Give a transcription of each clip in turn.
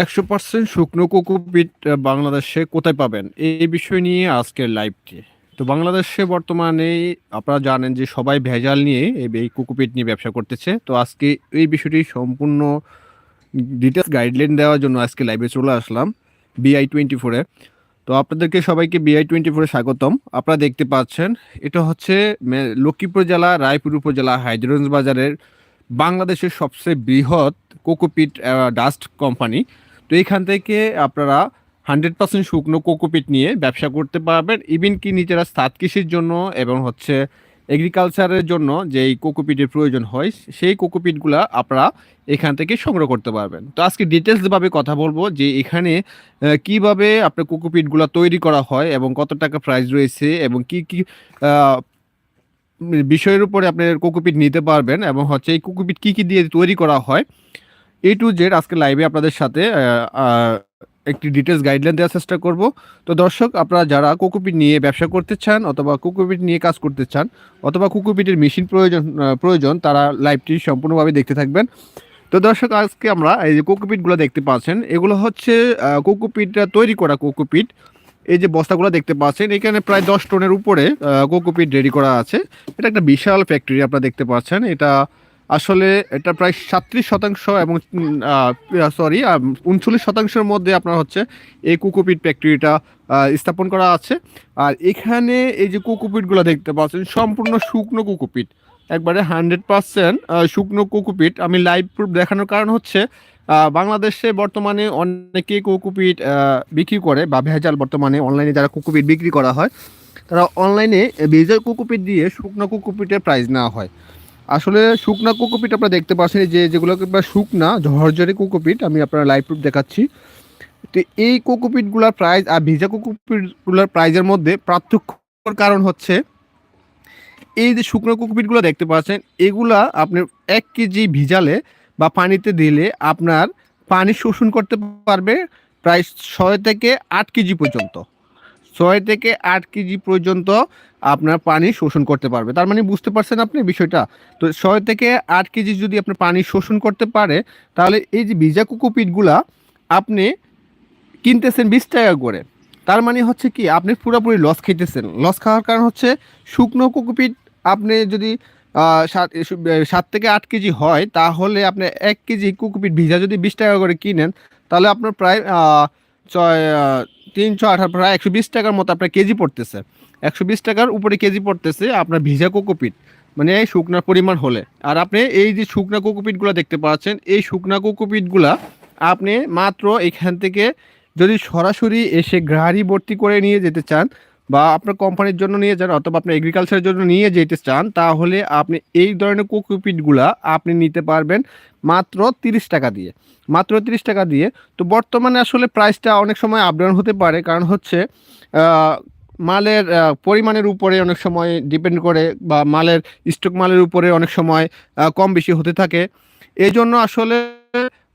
একশো পার্সেন্ট শুকনো কোকোপিট বাংলাদেশে কোথায় পাবেন? এই বিষয় নিয়ে আজকের লাইভটি। তো বাংলাদেশে বর্তমানে আপনারা জানেন যে সবাই ভেজাল নিয়ে এই এই কোকোপিট নিয়ে ব্যবসা করতেছে। তো আজকে এই বিষয়টি সম্পূর্ণ ডিটেলস গাইডলাইন দেওয়ার জন্য আজকে লাইভে চলে আসলাম বিআই টোয়েন্টি ফোরে। তো আপনাদেরকে সবাইকে বিআই টোয়েন্টি ফোরে স্বাগতম। আপনারা দেখতে পাচ্ছেন, এটা হচ্ছে লক্ষ্মীপুর জেলা, রায়পুর উপজেলা হায়দ্রগঞ্জ বাজারের বাংলাদেশের সবচেয়ে বৃহৎ কোকোপিট ডাস্ট কোম্পানি। তো এইখান থেকে আপনারা হান্ড্রেড পার্সেন্ট শুকনো কোকোপিট নিয়ে ব্যবসা করতে পারবেন। ইভেন কি নিজেরা সাত কৃষির জন্য এবং হচ্ছে এগ্রিকালচারের জন্য যে এই কোকোপিটের প্রয়োজন হয়, সেই কোকোপিটগুলা আপনারা এখান থেকে সংগ্রহ করতে পারবেন। তো আজকে ডিটেলসভাবে কথা বলব যে এখানে কীভাবে আপনার কোকোপিটগুলো তৈরি করা হয় এবং কত টাকা প্রাইস রয়েছে এবং কি কি বিষয়ের উপরে আপনি কোকোপিট নিতে পারবেন এবং হচ্ছে এই কোকোপিট কী কী দিয়ে তৈরি করা হয় এ টু জেড আজকে লাইভে আপনাদের সাথে একটি ডিটেলস গাইডলাইন দেওয়ার চেষ্টা করব। তো দর্শক, আপনারা যারা কোকোপিট নিয়ে ব্যবসা করতে চান অথবা কোকোপিট নিয়ে কাজ করতে চান অথবা কোকোপিটের মেশিন প্রয়োজন প্রয়োজন, তারা লাইভটি সম্পূর্ণভাবে দেখতে থাকবেন। তো দর্শক, আজকে আমরা এই যে কোকোপিটগুলো দেখতে পাচ্ছেন, এগুলো হচ্ছে কোকোপিটটা তৈরি করা কোকোপিট। এই যে বস্তাগুলো দেখতে পাচ্ছেন, এখানে প্রায় দশ টনের উপরে কোকোপিট রেডি করা আছে। এটা একটা বিশাল ফ্যাক্টরি আপনারা দেখতে পাচ্ছেন। এটা আসলে এটা প্রায় সাতত্রিশ শতাংশ এবং সরি উনচল্লিশ শতাংশের মধ্যে আপনার হচ্ছে এই কোকোপিট ফ্যাক্টরিটা স্থাপন করা আছে। আর এখানে এই যে কোকোপিটগুলো দেখতে পাচ্ছেন, সম্পূর্ণ শুকনো কোকোপিট। একবারে হান্ড্রেড পার্সেন্ট শুকনো কোকোপিট। আমি লাইভ প্রুফ দেখানোর কারণ হচ্ছে বাংলাদেশে বর্তমানে অনেকে কোকোপিট বিক্রি করে বা ভেজাল বর্তমানে অনলাইনে যারা কোকোপিট বিক্রি করা হয়, তারা অনলাইনে ভেজাল কোকোপিট দিয়ে শুকনো কোকোপিটের প্রাইস নেওয়া হয়। আসলে শুকনা কোকোপিট আপনারা দেখতে পাচ্ছেন যে যেগুলো বা শুকনা ঝরঝরে কোকোপিট আমি আপনার লাইভ প্রুফ দেখাচ্ছি। তো এই কোকোপিটগুলোর প্রাইস আর ভিজা কোকোপিটগুলোর প্রাইজের মধ্যে পার্থক্যর কারণ হচ্ছে, এই যে শুকনো কোকোপিটগুলো দেখতে পাচ্ছেন, এগুলা আপনার এক কেজি ভিজালে বা পানিতে দিলে আপনার পানি শোষণ করতে পারবে প্রায় ছয় থেকে আট কেজি পর্যন্ত। ছয় থেকে আট কেজি পর্যন্ত আপনার পানি শোষণ করতে পারবে। তার মানে বুঝতে পারছেন আপনি বিষয়টা? তো ছয় থেকে আট কেজি যদি আপনার পানি শোষণ করতে পারে, তাহলে এই যে ভিজা কোকোপিটগুলা আপনি কিনতেছেন বিশ টাকা করে। তার মানে হচ্ছে কি, আপনি পুরোপুরি লস খেতেছেন। লস খাওয়ার কারণ হচ্ছে শুকনো কোকোপিট আপনি যদি সাত থেকে আট কেজি হয়, তাহলে আপনি এক কেজি কুকুপিট ভিজা যদি বিশ টাকা করে কিনেন, তাহলে আপনার প্রায় ছয় আহ, তিন ছয় আঠারো প্রায় একশো বিশ টাকার মতো আপনার কেজি পড়তেছে। একশো বিশ টাকার উপরে কেজি পড়তেছে আপনার ভিজা কোকোপিট মানে এই শুকনার পরিমাণ হলে। আর আপনি এই যে শুকনা কোকোপিটগুলো দেখতে পাচ্ছেন এই শুকনা কোকোপিটগুলা আপনি মাত্র এখান থেকে যদি সরাসরি এসে গাড়ি ভর্তি করে নিয়ে যেতে চান বা আপনার কোম্পানির জন্য নিয়ে যান অথবা আপনার এগ্রিকালচারের জন্য নিয়ে যেতে চান, তাহলে আপনি এই ধরনের কোকোপিটগুলা আপনি নিতে পারবেন মাত্র তিরিশ টাকা দিয়ে। মাত্র তিরিশ টাকা দিয়ে। তো বর্তমানে আসলে প্রাইসটা অনেক সময় আপ ডাউন হতে পারে, কারণ হচ্ছে মালের পরিমাণের উপরে অনেক সময় ডিপেন্ড করে বা মালের স্টক মালের উপরে অনেক সময় কম বেশি হতে থাকে। এই জন্য আসলে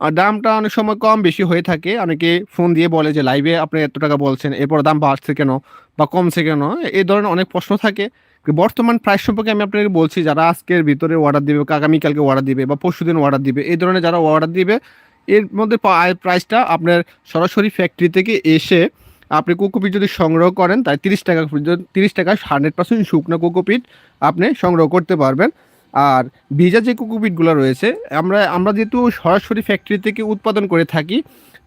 আহ, দামটা অনেক সময় কম বেশি হয়ে থাকে। অনেকে ফোন দিয়ে বলে যে লাইভে আপনি এত টাকা বলছেন এরপর দাম বাড়ছে কেন বা কমছে কেন? এই ধরনের অনেক প্রশ্ন থাকে। বর্তমান প্রাইস সম্পর্কে আমি আপনাকে বলছি যারা আজকের ভিতরে অর্ডার দিবে আগামীকালকে অর্ডার দিবে বা পরশুদিন অর্ডার দিবে এই ধরনের যারা অর্ডার দিবে এর মধ্যে প্রাইসটা আপনার সরাসরি ফ্যাক্টরি থেকে এসে আপনি কোকোপিট যদি সংগ্রহ করেন তাই তিরিশ টাকা তিরিশ টাকা হান্ড্রেড পার্সেন্ট শুকনো কোকোপিট আপনি সংগ্রহ করতে পারবেন। আর ভিজা যে কোকোপিটগুলো রয়েছে, আমরা আমরা যেহেতু সরাসরি ফ্যাক্টরি থেকে উৎপাদন করে থাকি,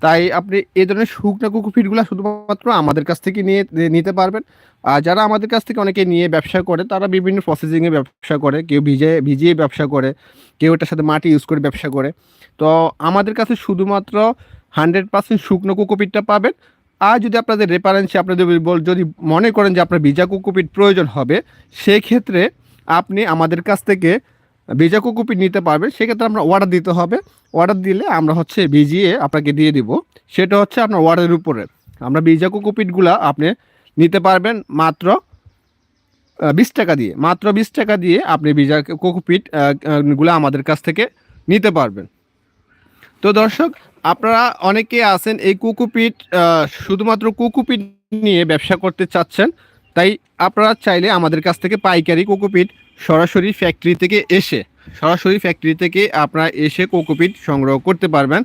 তাই আপনি এই ধরনের শুকনো কোকোপিটগুলো শুধুমাত্র আমাদের কাছ থেকে নিয়ে, নিতে পারবেন। আর যারা আমাদের কাছ থেকে অনেকে নিয়ে ব্যবসা করে, তারা বিভিন্ন প্রসেসিংয়ে ব্যবসা করে, কেউ ভিজে, ভিজিয়ে ব্যবসা করে, কেউ এটার সাথে মাটি ইউজ করে ব্যবসা করে। তো আমাদের কাছে শুধুমাত্র হান্ড্রেড পার্সেন্ট শুকনো কোকোপিটটা পাবেন। আর যদি আপনাদের রেফারেন্সে আপনাদের যদি মনে করেন যে আপনার ভিজা কোকোপিট প্রয়োজন হবে, সেক্ষেত্রে আপনি আমাদের কাছ থেকে ভিজা কোকোপিট নিতে পারবেন, সেক্ষেত্রে আমরা অর্ডার দিতে হবে। অর্ডার দিলে আমরা হচ্ছে ভিজিয়ে আপনাকে দিয়ে দিব। সেটা হচ্ছে আপনার অর্ডারের উপরে। আমরা ভিজা কোকোপিটগুলো আপনি নিতে পারবেন মাত্র বিশ টাকা দিয়ে। মাত্র বিশ টাকা দিয়ে আপনি ভিজা কোকোপিটগুলো আমাদের কাছ থেকে নিতে পারবেন। তো দর্শক, আপনারা অনেকে আছেন এই কোকোপিট শুধুমাত্র কোকোপিট নিয়ে ব্যবসা করতে চাচ্ছেন। তাই আপনারা চাইলে আমাদের কাছ থেকে পাইকারি কোকোপিট সরাসরি ফ্যাক্টরি থেকে এসে, সরাসরি ফ্যাক্টরি থেকে আপনারা এসে কোকোপিট সংগ্রহ করতে পারবেন।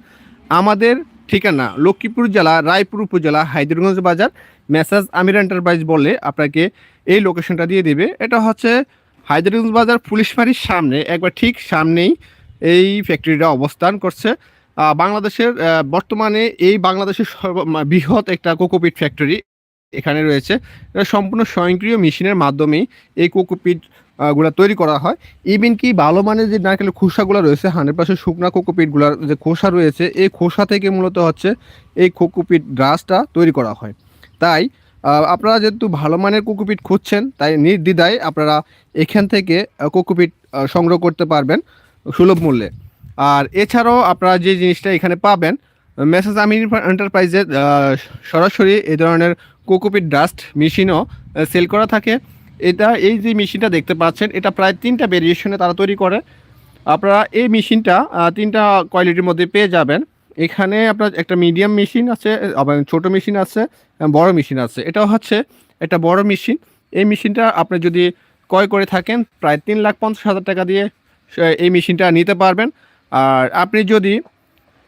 আমাদের ঠিকানা লক্ষ্মীপুর জেলা, রায়পুর উপজেলা হায়দ্রগঞ্জ বাজার, মেসাজ আমির এন্টারপ্রাইজ বলে আপনাকে এই লোকেশনটা দিয়ে দেবে। এটা হচ্ছে হায়দ্রগঞ্জ বাজার পুলিশ ফাঁড়ির সামনে, একবার ঠিক সামনেই এই ফ্যাক্টরিটা অবস্থান করছে। বাংলাদেশের বর্তমানে এই বাংলাদেশের সর্ব- বৃহৎ একটা কোকোপিট ফ্যাক্টরি এখানে রয়েছে। এটা সম্পূর্ণ স্বয়ংক্রিয় মেশিনের মাধ্যমেই এই কোকোপিটগুলা তৈরি করা হয়। ইভেন কি ভালো মানের যে নারকেলের খোসাগুলো রয়েছে, হান্ড্রেড পার্সেন্ট শুকনা কোকোপিটগুলোর যে খোসা রয়েছে, এই খোসা থেকে মূলত হচ্ছে এই কোকোপিট ড্রাসটা তৈরি করা হয়। তাই আপনারা যেহেতু ভালো মানের কোকোপিট খুঁজছেন, তাই নির্দ্বিধায় আপনারা এখান থেকে কোকোপিট সংগ্রহ করতে পারবেন সুলভ মূল্যে। আর এছাড়াও আপনারা যে জিনিসটা এখানে পাবেন মেসেজ আমির এন্টারপ্রাইজে সরাসরি এই ধরনের কোকোপিট ডাস্ট মেশিনও সেল করা থাকে। এটা, এই যে মেশিনটা দেখতে পাচ্ছেন, এটা প্রায় তিনটা ভেরিয়েশনে তারা তৈরি করে। আপনারা এই মেশিনটা তিনটা কোয়ালিটির মধ্যে পেয়ে যাবেন। এখানে আপনার একটা মিডিয়াম মেশিন আছে, আবার ছোট মেশিন আছে বড় মেশিন আছে। এটা হচ্ছে একটা বড় মেশিন এই মেশিনটা আপনি যদি ক্রয় করে থাকেন, প্রায় তিন লাখ পঞ্চাশ হাজার টাকা দিয়ে এই মেশিনটা নিতে পারবেন। আর আপনি যদি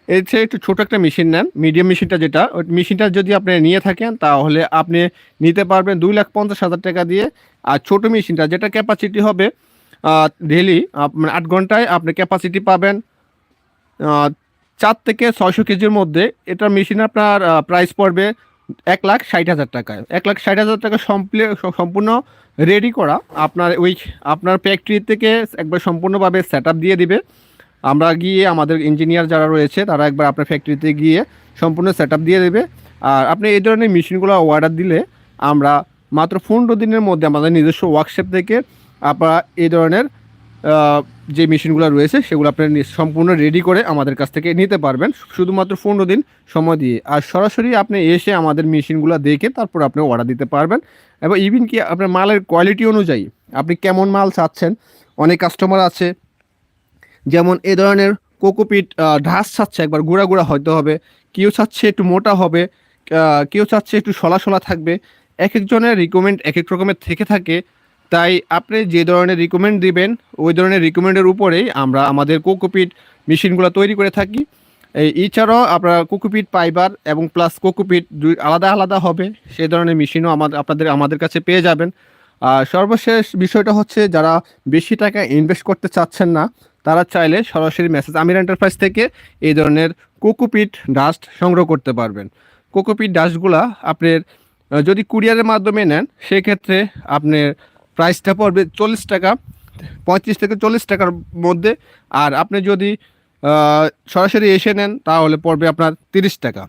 এর চেয়ে একটু ছোটো একটা মেশিন নেন মিডিয়াম মেশিনটা যেটা, ওই মেশিনটা যদি আপনি নিয়ে থাকেন, তাহলে আপনি নিতে পারবেন দুই লাখ পঞ্চাশ হাজার টাকা দিয়ে। আর ছোটো মেশিনটা যেটা ক্যাপাসিটি হবে ডেলি মানে আট ঘন্টায় আপনি ক্যাপাসিটি পাবেন চার থেকে ছয়শো কেজির মধ্যে। এটা মেশিন আপনার প্রাইস পড়বে এক লাখ ষাট হাজার টাকায়। এক লাখ ষাট হাজার টাকা সম্পূর্ণ সম্পূর্ণ রেডি করা। আপনার ওই, আপনার ফ্যাক্টরি থেকে একবার সম্পূর্ণভাবে সেট দিয়ে দিবে। আমরা গিয়ে আমাদের ইঞ্জিনিয়ার যারা রয়েছে, তারা একবার আপনার ফ্যাক্টরিতে গিয়ে সম্পূর্ণ সেট দিয়ে দেবে। আর আপনি এই ধরনের মেশিনগুলো অর্ডার দিলে আমরা মাত্র পনেরো দিনের মধ্যে আমাদের নিজস্ব ওয়ার্কশপ থেকে আপনারা এই ধরনের যে মেশিনগুলো রয়েছে, সেগুলো আপনি নি- সম্পূর্ণ রেডি করে আমাদের কাছ থেকে নিতে পারবেন। শুধুমাত্র পনেরো দিন সময় দিয়ে। আর সরাসরি আপনি এসে আমাদের মেশিনগুলো দেখে তারপর আপনি অর্ডার দিতে পারবেন। এবং ইভিন কি আপনার মালের কোয়ালিটি অনুযায়ী, আপনি কেমন মাল চাচ্ছেন, অনেক কাস্টমার আছে যেমন এ ধরনের কোকোপিট ঢাস চাচ্ছে একবার গুঁড়া গুঁড়া হয়তো হবে। কেউ চাচ্ছে একটু মোটা হবে কেউ চাচ্ছে একটু সলা সলা থাকবে। এক একজনের রিকমেন্ড এক এক রকমের থেকে থাকে। তাই আপনি যে ধরনের রিকমেন্ড দিবেন, ওই ধরনের রিকমেন্ডের উপরেই আমরা আমাদের কোকোপিট মেশিনগুলো তৈরি করে থাকি। এছাড়াও আপনার কোকোপিট পাইবার এবং প্লাস কোকোপিট দুই আলাদা আলাদা হবে সেই ধরনের মেশিনও আমাদের আপনাদের, আমাদের কাছে পেয়ে যাবেন। আর সর্বশেষ বিষয়টা হচ্ছে, যারা বেশি টাকা ইনভেস্ট করতে চাচ্ছেন না তারা চাইলে সরাসরি মেসেজ আমির এন্টারপ্রাইজ থেকে এই ধরনের কোকোপিট ডাস্ট সংগ্রহ করতে পারবেন। কোকোপিট ডাস্টগুলা আপনার যদি কুরিয়ারের মাধ্যমে নেন, সেক্ষেত্রে আপনার প্রাইসটা পড়বে চল্লিশ টাকা, পঁয়ত্রিশ থেকে চল্লিশ টাকার মধ্যে। আর আপনি যদি সরাসরি এসে নেন, তাহলে পড়বে আপনার তিরিশ টাকা।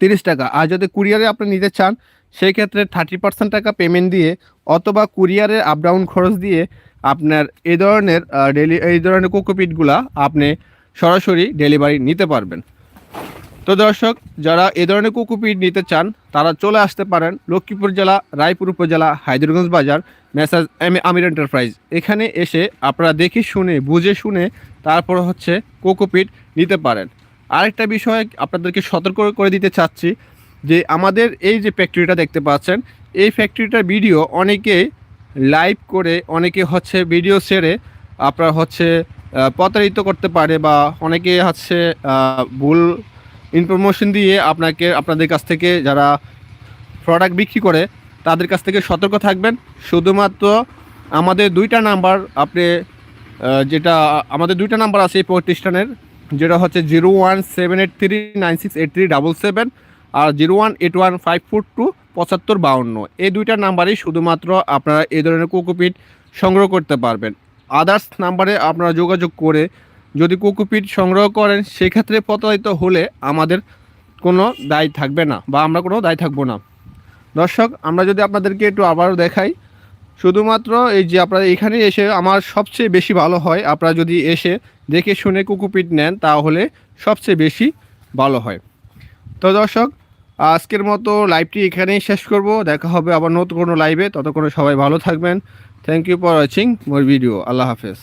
তিরিশ টাকা। আর যদি কুরিয়ারে আপনি নিতে চান সেই ক্ষেত্রে থার্টি পার্সেন্ট টাকা পেমেন্ট দিয়ে অথবা কুরিয়ারের আপ ডাউন খরচ দিয়ে আপনার এই ধরনের ডেলি এই ধরনের কোকোপিটগুলা আপনি সরাসরি ডেলিভারি নিতে পারবেন। তো দর্শক, যারা এ ধরনের কোকোপিট নিতে চান, তারা চলে আসতে পারেন লক্ষ্মীপুর জেলা, রায়পুর উপজেলা হায়দ্রগঞ্জ বাজার, মেসাজ এম, আমির এন্টারপ্রাইজ এখানে এসে আপনারা দেখে শুনে, বুঝে শুনে তারপর হচ্ছে কোকোপিট নিতে পারেন। আরেকটা বিষয় আপনাদেরকে সতর্ক করে দিতে চাচ্ছি যে আমাদের এই যে ফ্যাক্টরিটা দেখতে পাচ্ছেন, এই ফ্যাক্টরিটার ভিডিও অনেকে লাইভ করে, অনেকে হচ্ছে ভিডিও সেরে আপনার হচ্ছে প্রতারিত করতে পারে বা অনেকে হচ্ছে ভুল ইনফরমেশন দিয়ে আপনাকে, আপনাদের কাছ থেকে যারা প্রোডাক্ট বিক্রি করে, তাদের কাছ থেকে সতর্ক থাকবেন। শুধুমাত্র আমাদের দুইটা নাম্বার আপনি যেটা, আমাদের দুইটা নাম্বার আছে এই প্রতিষ্ঠানের, যেটা হচ্ছে zero one seven eight three nine six eight three double seven আর zero one eight one five four two পঁচাত্তর বাউন্ন। এই দুইটা নাম্বারেই শুধুমাত্র আপনারা এই ধরনের কোকোপিট সংগ্রহ করতে পারবেন। আদার্স নাম্বারে আপনারা যোগাযোগ করে যদি কোকোপিট সংগ্রহ করেন, সেক্ষেত্রে প্রতারিত হলে আমাদের কোনো দায় থাকবে না বা আমরা কোনো দায় থাকব না। দর্শক, আমরা যদি আপনাদেরকে একটু আবারও দেখাই, শুধুমাত্র এই যে আপনারা এখানে এসে আমার সবচেয়ে বেশি ভালো হয়, আপনারা যদি এসে দেখে শুনে কুকুপিট নেন, তাহলে সবচেয়ে বেশি ভালো হয়। তো দর্শক আজকের মতো লাইভটি এখানেই শেষ করব। দেখা হবে আবার নতুন কোনো লাইভে ততক্ষণে সবাই ভালো থাকবেন। Thank you for watching more video আল্লাহ হাফেজ।